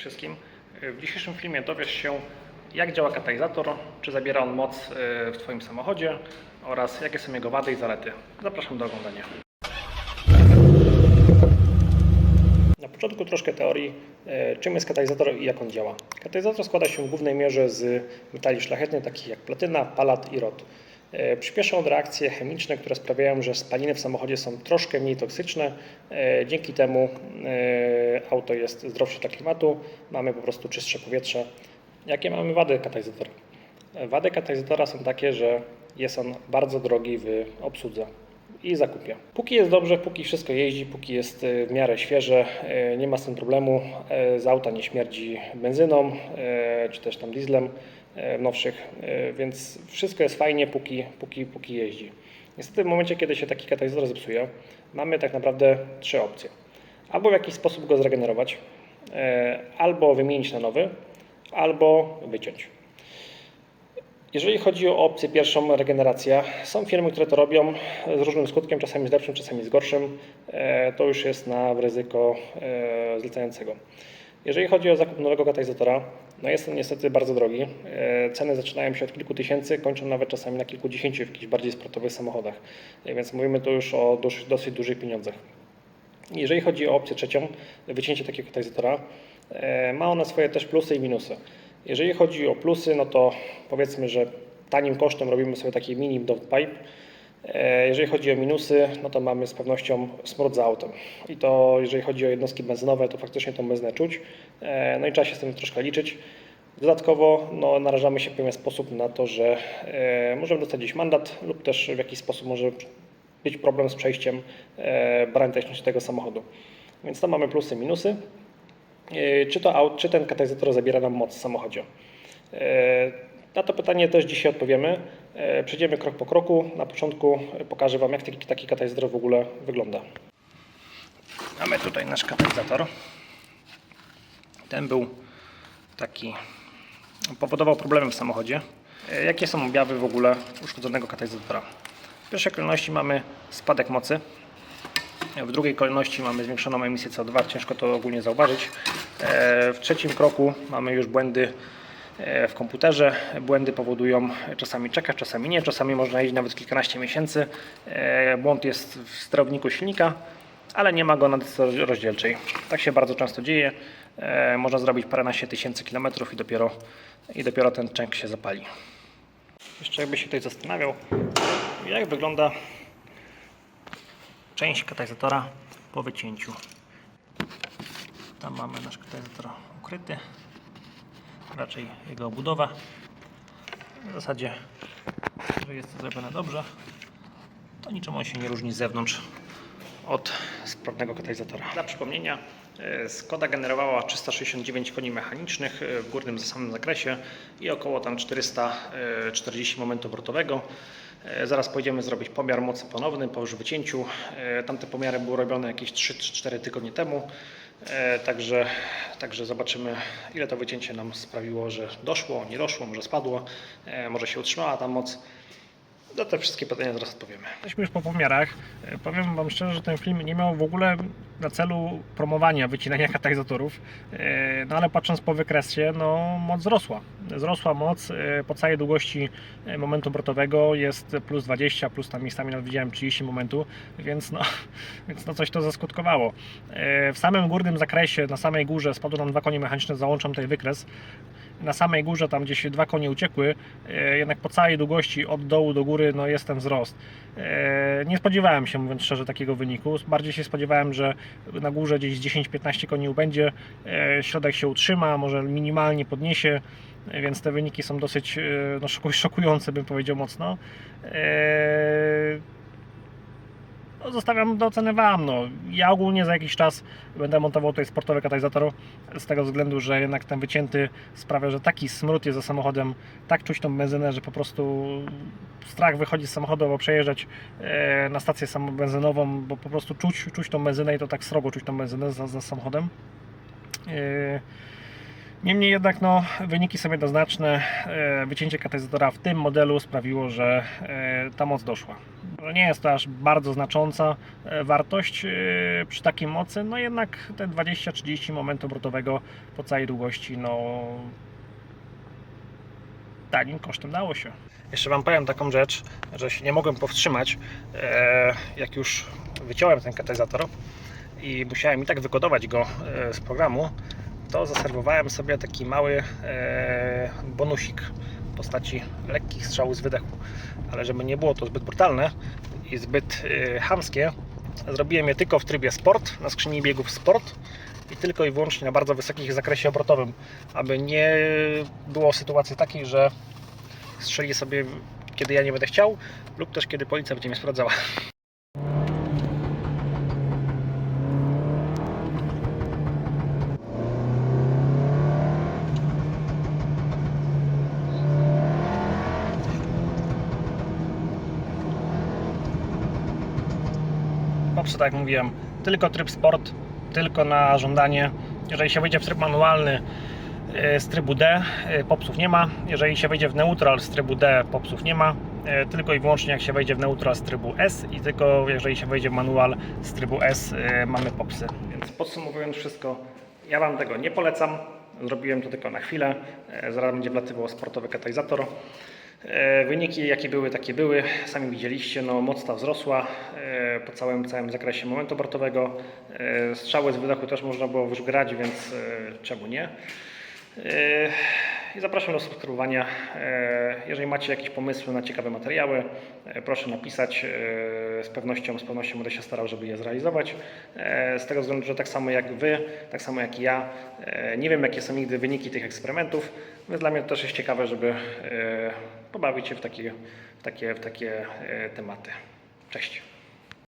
wszystkim. W dzisiejszym filmie dowiesz się, jak działa katalizator, czy zabiera on moc e, w Twoim samochodzie oraz jakie są jego wady i zalety. Zapraszam do oglądania. Na początku troszkę teorii, e, czym jest katalizator i jak on działa. Katalizator składa się w głównej mierze z metali szlachetnych, takich jak platyna, palat i rod. E, Przyspiesza on reakcje chemiczne, które sprawiają, że spaliny w samochodzie są troszkę mniej toksyczne. E, Dzięki temu e, auto jest zdrowsze dla klimatu, mamy po prostu czystsze powietrze. Jakie mamy wady katalizatora? Wady katalizatora są takie, że jest on bardzo drogi w obsłudze i zakupie. Póki jest dobrze, póki wszystko jeździ, póki jest w miarę świeże, nie ma z tym problemu, z auta nie śmierdzi benzyną czy też tam dieslem nowszych, e, więc wszystko jest fajnie, póki, póki, póki jeździ. Niestety w momencie, kiedy się taki katalizator zepsuje, mamy tak naprawdę trzy opcje. Albo w jakiś sposób go zregenerować, e, albo wymienić na nowy, albo wyciąć. Jeżeli chodzi o opcję pierwszą, regeneracja, są firmy, które to robią z różnym skutkiem, czasami z lepszym, czasami z gorszym. E, To już jest na ryzyko e, zlecającego. Jeżeli chodzi o zakup nowego katalizatora, no jest on niestety bardzo drogi. E, Ceny zaczynają się od kilku tysięcy, kończą nawet czasami na kilkudziesięciu w jakichś bardziej sportowych samochodach. E, Więc mówimy tu już o dosyć, dosyć dużych pieniądzach. Jeżeli chodzi o opcję trzecią, wycięcie takiego katalizatora, e, ma ona swoje też plusy i minusy. Jeżeli chodzi o plusy, no to powiedzmy, że tanim kosztem robimy sobie taki mini pipe. E, Jeżeli chodzi o minusy, no to mamy z pewnością smród za autem. I to jeżeli chodzi o jednostki benzynowe, to faktycznie tą benzynę czuć. E, No i trzeba się z tym troszkę liczyć. Dodatkowo no, narażamy się w pewien sposób na to, że e, możemy dostać gdzieś mandat lub też w jakiś sposób może być problem z przejściem brania technicznej tego samochodu. Więc tam mamy plusy, minusy. Czy, to czy ten katalizator zabiera nam moc w samochodzie? Na to pytanie też dzisiaj odpowiemy. E, Przejdziemy krok po kroku. Na początku pokażę Wam, jak taki, taki katalizator w ogóle wygląda. Mamy tutaj nasz katalizator. Ten był taki, powodował problemy w samochodzie. E, Jakie są objawy w ogóle uszkodzonego katalizatora? W pierwszej kolejności mamy spadek mocy. W drugiej kolejności mamy zwiększoną emisję CO2, ciężko to ogólnie zauważyć. E, W trzecim kroku mamy już błędy e, w komputerze. Błędy powodują czasami czekać, czasami nie, czasami można jeździć nawet kilkanaście miesięcy. E, Błąd jest w sterowniku silnika, ale nie ma go na desce rozdzielczej. Tak się bardzo często dzieje. E, Można zrobić paręnaście tysięcy kilometrów i dopiero, i dopiero ten częk się zapali. Jeszcze jakby się tutaj zastanawiał, jak wygląda część katalizatora po wycięciu. Tam mamy nasz katalizator ukryty, raczej jego obudowa. W zasadzie, jeżeli jest to zrobione dobrze, to niczym on się nie różni z zewnątrz od sprawnego katalizatora. Dla przypomnienia, e, Skoda generowała 369 koni mechanicznych e, w górnym samym zakresie i około tam 440 momentu obrotowego. E, Zaraz pojedziemy zrobić pomiar mocy ponowny po już wycięciu. E, Tamte pomiary były robione jakieś 3-4 tygodnie temu. E, Także, także zobaczymy, ile to wycięcie nam sprawiło, że doszło, nie doszło, może spadło, może się utrzymała ta moc. Na te wszystkie pytania zaraz odpowiemy. Jesteśmy już po pomiarach. E, Powiem Wam szczerze, że ten film nie miał w ogóle na celu promowania wycinania katalizatorów, E, no ale patrząc po wykresie, no moc wzrosła. Wzrosła moc e, po całej długości momentu obrotowego jest plus 20, plus tam miejscami nawet widziałem 30 momentu, więc no, więc no coś to zaskutkowało. W samym górnym zakresie, na samej górze spadło nam dwa konie mechaniczne, załączam tutaj wykres na samej górze, tam gdzie się dwa konie uciekły, e, jednak po całej długości od dołu do góry no jest ten wzrost. E, Nie spodziewałem się, mówiąc szczerze, takiego wyniku. Bardziej się spodziewałem, że na górze gdzieś 10-15 koni ubędzie, e, środek się utrzyma, może minimalnie podniesie, więc te wyniki są dosyć no, szoku- szokujące, bym powiedział mocno. No, zostawiam do oceny Wam. No. Ja ogólnie za jakiś czas będę montował tutaj sportowy katalizator z tego względu, że jednak ten wycięty sprawia, że taki smród jest za samochodem, tak czuć tą benzynę, że po prostu strach wychodzi z samochodu, albo przejeżdżać e, na stację samobenzynową, bo po prostu czuć, czuć tą benzynę i to tak srogo czuć tą benzynę za, za samochodem. E, Niemniej jednak no, wyniki są jednoznaczne. E, Wycięcie katalizatora w tym modelu sprawiło, że e, ta moc doszła. Nie jest to aż bardzo znacząca e, wartość przy takiej mocy, no jednak te 20-30 momentu obrotowego po całej długości, no tanim kosztem dało się. Jeszcze Wam powiem taką rzecz, że się nie mogłem powstrzymać, jak już wyciąłem ten katalizator i musiałem i tak wykodować go z programu, to zaserwowałem sobie taki mały e, bonusik w postaci lekkich strzałów z wydechu. Ale żeby nie było to zbyt brutalne i zbyt e, chamskie, zrobiłem je tylko w trybie sport, na skrzyni biegów sport i tylko i wyłącznie na bardzo wysokim zakresie obrotowym, aby nie było sytuacji takiej, że strzeli sobie kiedy ja nie będę chciał lub też kiedy policja będzie mnie sprawdzała. Poprzez, tak jak mówiłem, tylko tryb sport, tylko na żądanie. Jeżeli się wejdzie w tryb manualny e, z trybu D, e, popsów nie ma. Jeżeli się wejdzie w neutral z trybu D, popsów nie ma. E, Tylko i wyłącznie jak się wejdzie w neutral z trybu S i tylko jeżeli się wejdzie w manual z trybu S, mamy popsy. Więc podsumowując wszystko, ja Wam tego nie polecam. Zrobiłem to tylko na chwilę. Zaraz będzie wlatywał sportowy katalizator. E, Wyniki jakie były, takie były. Sami widzieliście, no, moc ta wzrosła e, po całym, całym zakresie momentu obrotowego. E, Strzały z wydechu też można było już grać, więc czemu nie? I zapraszam do subskrybowania. Jeżeli macie jakieś pomysły na ciekawe materiały, proszę napisać. Z pewnością, z pewnością będę się starał, żeby je zrealizować. Z tego względu, że tak samo jak Wy, tak samo jak ja, nie wiem jakie są nigdy wyniki tych eksperymentów, więc dla mnie to też jest ciekawe, żeby pobawić się w takie, w takie, w takie e, tematy. Cześć.